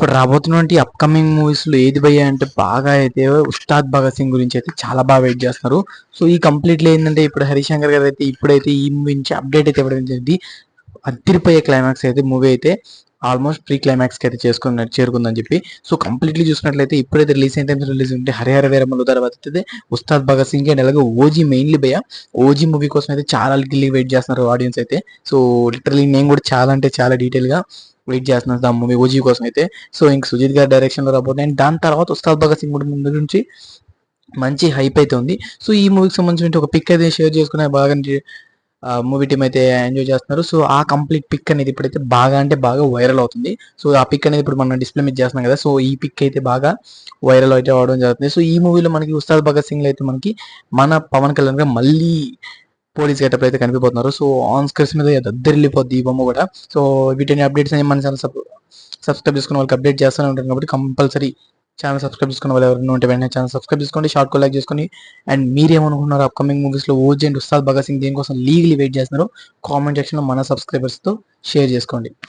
ఇప్పుడు రాబోతున్నటువంటి అప్కమింగ్ మూవీస్లో ఏది భయ్యా అంటే బాగా అయితే ఉస్తాద్ భగత్ సింగ్ గురించి అయితే చాలా బాగా వెయిట్ చేస్తున్నారు. సో ఈ కంప్లీట్లీ ఏంటంటే ఇప్పుడు హరిశంకర్ గారు అయితే ఇప్పుడైతే ఈ మూవీ నుంచి అప్డేట్ అయితే ఇవ్వడం జరిగింది. అద్దరిపోయే క్లైమాక్స్ అయితే మూవీ అయితే ఆల్మోస్ట్ ప్రీ క్లైమాక్స్కి అయితే చేసుకున్న చేరుకుందని చెప్పి. సో కంప్లీట్లీ చూసినట్లయితే ఇప్పుడైతే రిలీజ్ అయిన టైమ్స్ రిలీజ్ ఉంటే హరిహర వీరమ్మలు తర్వాత అయితే ఉస్తాద్ భగత్ సింగ్ అండ్ అలాగే ఓజీ మెయిన్లీ భయ ఓజీ మూవీ కోసం అయితే చాలా గిల్లి వెయిట్ చేస్తున్నారు ఆడియన్స్ అయితే. సో లిటరలీ నేను కూడా చాలా అంటే చాలా డీటెయిల్గా వెయిట్ చేస్తున్నాను ఆ మూవీ ఓజీ కోసం అయితే. సో ఇంక సుజిత్ గారి డైరెక్షన్లో రాబోతుంది అండ్ దాని తర్వాత ఉస్తాద్ భగత్ సింగ్ ముందు నుంచి మంచి హైప్ అయితే ఉంది. సో ఈ మూవీకి సంబంధించిన ఒక పిక్ అయితే షేర్ చేసుకునే బాగా మూవీ టీమ్ అయితే ఎంజాయ్ చేస్తున్నారు. సో ఆ కంప్లీట్ పిక్ అనేది ఇప్పుడైతే బాగా అంటే బాగా వైరల్ అవుతుంది. సో ఆ పిక్ అనేది ఇప్పుడు మనం డిస్ప్లే మీద చేస్తున్నాం కదా. సో ఈ పిక్ అయితే బాగా వైరల్ అయితే అవడం జరుగుతుంది. సో ఈ మూవీలో మనకి ఉస్తాద్ భగత్ సింగ్ అయితే మనకి మన పవన్ కళ్యాణ్ గారు మళ్ళీ పోలీస్ గెటప్ అయితే కనిపిపోతున్నారు. సో ఆన్ స్క్రీన్స్ మీద దద్దరిల్లిపోద్ది ఈ బొమ్మ కూడా. సో వీటిని అప్డేట్స్ అని మన ఛానల్ సబ్స్క్రైబ్ చేసుకున్న వాళ్ళకి అప్డేట్ చేస్తూనే ఉంటాను కాబట్టి కంపల్సరీ ఛానల్ సబ్స్క్రైబ్ చేసుకున్న వాళ్ళు ఎవరైనా ఉంటే వెంటనే ఛానల్ సబ్స్క్రైబ్ చేసుకోండి షార్ట్ లైక్ చేసుకొని. అండ్ మీరేమనుకుంటున్నారు అప్కమింగ్ మూవీస్లో ఓజీ అండ్ ఉస్తాద్ భగత్ సింగ్ దేనికోసం లీగలీ వెయిట్ చేస్తున్నారు కామెంట్ సెక్షన్లో మన సబ్స్క్రైబర్స్తో షేర్ చేసుకోండి.